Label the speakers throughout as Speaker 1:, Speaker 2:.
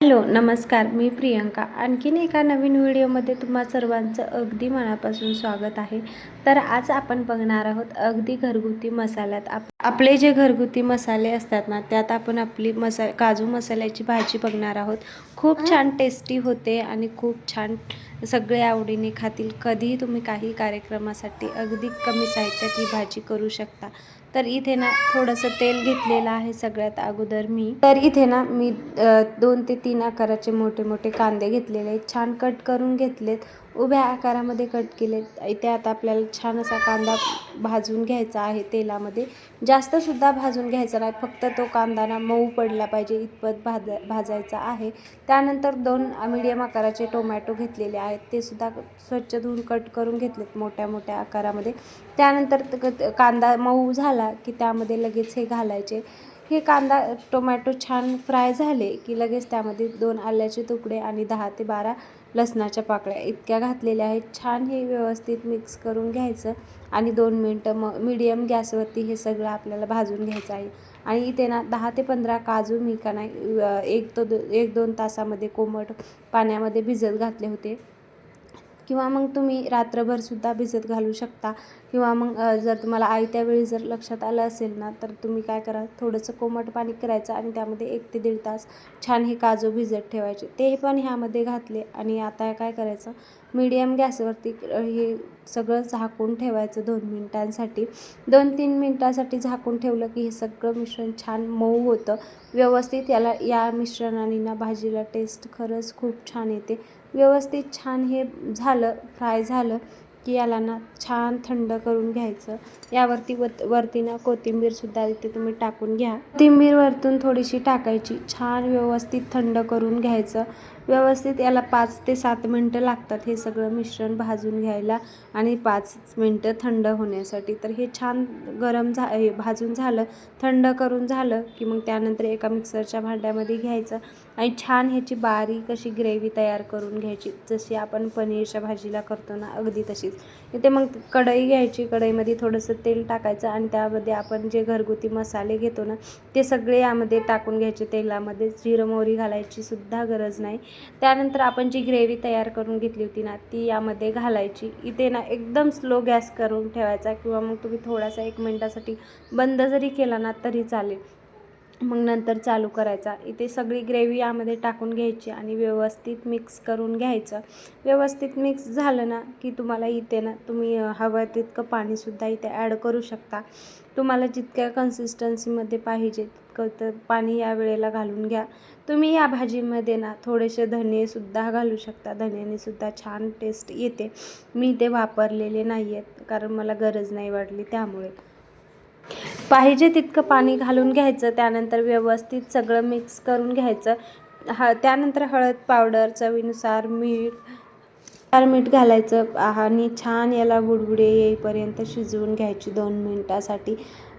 Speaker 1: Hello नमस्कार मी प्रियंका. आणखीन एका नवीन व्हिडिओमध्ये तुम्हा सर्वांचं अगदी मनापासून स्वागत आहे. तर आज आपण बघणार आहोत अगदी घरगुती मसाल्यात. आप आपले जे घरगुती मसाले असतात ना त्यात आपण आपली मसा काजू मसाल्याची भाजी बघणार आहोत. खूप छान टेस्टी होते आणि खूप छान सगळे आवडीने खातील. कधीही तुम्ही काही कार्यक्रमासाठी अगदी कमी साहित्यात ही भाजी करू शकता. तर इथे ना थोडंसं तेल घेतलेलं आहे सगळ्यात अगोदर मी. तर इथे ना मी दोन ते तीन आकाराचे मोठे मोठे कांदे घेतलेले आहेत. छान कट करून घेतलेत. उभ्या आकारामध्ये कट केलेत इथे आता आपल्याला छान असा कांदा भाजून घ्यायचा आहे तेलामध्ये. जास्तसुद्धा भाजून घ्यायचा नाही फक्त तो कांदा ना मऊ पडला पाहिजे इतपत भाज भाजायचा आहे. त्यानंतर दोन मिडियम आकाराचे टोमॅटो घेतलेले आहेत. ते सुद्धा स्वच्छ धुवून कट करून घेतलेत मोठ्या मोठ्या आकारामध्ये. त्यानंतर त- कांदा मऊ झाला की त्यामध्ये लगेच हे घालायचे. हे कांदा टोमॅटो छान फ्राय झाले की लगेच त्यामध्ये दोन आल्याचे तुकडे आणि दहा ते बारा लसणाच्या पाकळ्या इतक्या घातलेल्या आहेत. छान हे व्यवस्थित मिक्स करून घ्यायचं आणि दोन मिनटं मग मीडियम गॅसवरती हे सगळं आपल्याला भाजून घ्यायचं आहे. आणि इथे ना दहा ते पंधरा काजू मी का नाही एक तो दो एक दोन तासामध्ये कोमट पाण्यामध्ये भिजत घातले होते. किंवा मग तुम्ही रात्रभरसुद्धा भिजत घालू शकता. किंवा मग जर तुम्हाला आयत्या वेळी जर लक्षात आलं असेल ना तर तुम्ही काय करा थोडंसं कोमट पाणी करायचं आणि त्यामध्ये एक ते दीड तास छान हे काजू भिजत ठेवायचे. ते पण ह्यामध्ये घातले आणि आता काय करायचं मीडियम गॅसवरती हे सगळं झाकून ठेवायचं दोन मिनटांसाठी. दोन तीन मिनटासाठी झाकून ठेवलं की हे सगळं मिश्रण छान मऊ होतं. व्यवस्थित याला या मिश्रणाने ना भाजीला टेस्ट खरंच खूप छान येते. व्यवस्थित छान हे झालं फ्राय झालं. की याला ना छान थंड करून घ्यायचं. यावरती वत वरती ना कोथिंबीरसुद्धा इथे तुम्ही टाकून घ्या. कोथिंबीरवरतून थोडीशी टाकायची. छान व्यवस्थित थंड करून घ्यायचं. व्यवस्थित याला पाच ते सात मिनटं लागतात हे सगळं मिश्रण भाजून घ्यायला आणि पाच मिनटं थंड होण्यासाठी. तर हे छान गरम झा हे भाजून झालं थंड करून झालं की मग त्यानंतर एका मिक्सरच्या भांड्यामध्ये घ्यायचं आणि छान ह्याची बारीक अशी ग्रेव्ही तयार करून घ्यायची. जशी आपण पनीरच्या भाजीला करतो ना अगदी तशी. घ्यायचीच इथे मग कढई घ्यायची कढईमध्ये थोडंसं तेल टाकायचं आणि त्यामध्ये आपण जे घरगुती मसाले घेतो ना ते सगळे यामध्ये टाकून घ्यायचे. तेलामध्ये जिरं मोहरी घालायची सुद्धा गरज नाही. त्यानंतर आपण जी ग्रेव्ही तयार करून घेतली होती ना ती यामध्ये घालायची. इथे ना एकदम स्लो गॅस करून ठेवायचा किंवा मग तुम्ही थोडासा एक मिनटासाठी बंद जरी केला ना तरी चालेल. मग नंतर चालू करायचा. इथे सगळी ग्रेव्ही यामध्ये टाकून घ्यायची आणि व्यवस्थित मिक्स करून घ्यायचं. व्यवस्थित मिक्स झालं ना की तुम्हाला इथे ना तुम्ही हवं तितकं पाणीसुद्धा इथे ॲड करू शकता. तुम्हाला जितक्या कन्सिस्टन्सीमध्ये पाहिजे तितकं तर पाणी या वेळेला घालून घ्या. तुम्ही या भाजीमध्ये ना थोडेसे धनेसुद्धा घालू शकता. धन्यानेसुद्धा छान टेस्ट येते. मी ते वापरलेले नाही आहेत कारण मला गरज नाही वाटली त्यामुळे. पाहिजे तितकं पाणी घालून घ्यायचं त्यानंतर व्यवस्थित सगळं मिक्स करून घ्यायचं. ह त्यानंतर हळद पावडर चवीनुसार मीठ चार मीठ घालायचं. आणि छान याला बुडबुडे येईपर्यंत शिजवून घ्यायची दोन मिनटासाठी.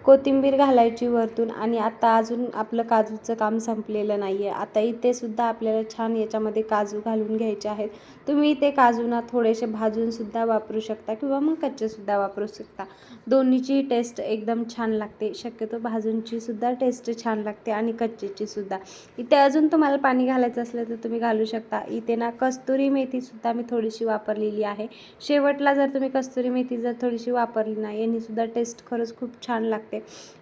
Speaker 1: कोथिंबीर घालायची वरतून आणि आता अजून आपलं काजूचं काम संपलेलं नाही आहे आता इथे सुद्धा आपल्याला छान याच्यामध्ये काजू घालून घ्यायचे आहेत. तुम्ही इथे काजूना थोडेसे भाजूनसुद्धा वापरू शकता किंवा मग कच्चेसुद्धा वापरू शकता. दोन्हीची टेस्ट एकदम छान लागते. शक्यतो भाजूनची सुद्धा टेस्ट छान लागते आणि कच्चेची सुद्धा. इथे अजून तुम्हाला पाणी घालायचं असलं तर तुम्ही घालू शकता. इथे ना कस्तुरी मेथीसुद्धा मी थोडीशी वापरलेली आहे. शेवटला जर तुम्ही कस्तुरी मेथी जर थोडीशी वापरली ना यांनीसुद्धा टेस्ट खरंच खूप छान लागते.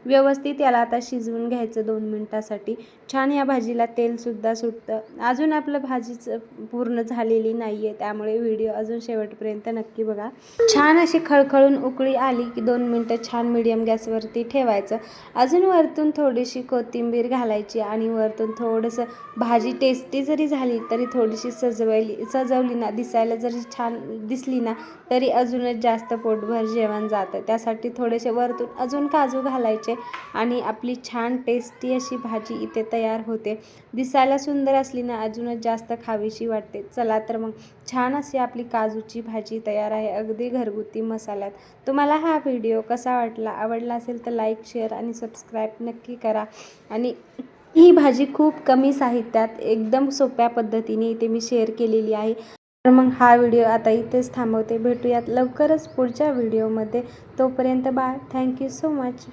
Speaker 1: व्यवस्थित याला आता शिजवून घ्यायचं दोन मिनटासाठी. छान या भाजीला तेलसुद्धा सुटतं. अजून आपलं भाजीच पूर्ण झालेली नाही आहे त्यामुळे व्हिडिओ अजून शेवटपर्यंत नक्की बघा. छान अशी खळखळून उकळी आली की दोन मिनटं छान मिडियम गॅसवरती ठेवायचं. अजून वरतून थोडीशी कोथिंबीर घालायची आणि वरतून थोडंसं भाजी टेस्टी जरी झाली तरी थोडीशी सजवली सजवली ना दिसायला जरी छान दिसली ना तरी अजूनच जास्त पोटभर जेवण जातं. त्यासाठी थोडेसे वरतून अजून काजू घालायचे आणि आपली छान टेस्टी अशी भाजी इथे तयार होते. दिसायला सुंदर असली ना अजूनच जास्त खावीशी वाटते. चला तर मग छान अशी आपली काजूची भाजी तयार आहे अगदी घरगुती मसाल्यात. तुम्हाला हा व्हिडिओ कसा वाटला आवडला असेल तर लाईक शेअर आणि सबस्क्राईब नक्की करा. आणि ही भाजी खूप कमी साहित्यात एकदम सोप्या पद्धतीने इथे मी शेअर केलेली आहे. तर मग हा व्हिडिओ आता इथेच थांबवते. भेटूयात लवकरच पुढच्या व्हिडिओमध्ये. तोपर्यंत बाय. Thank you so much.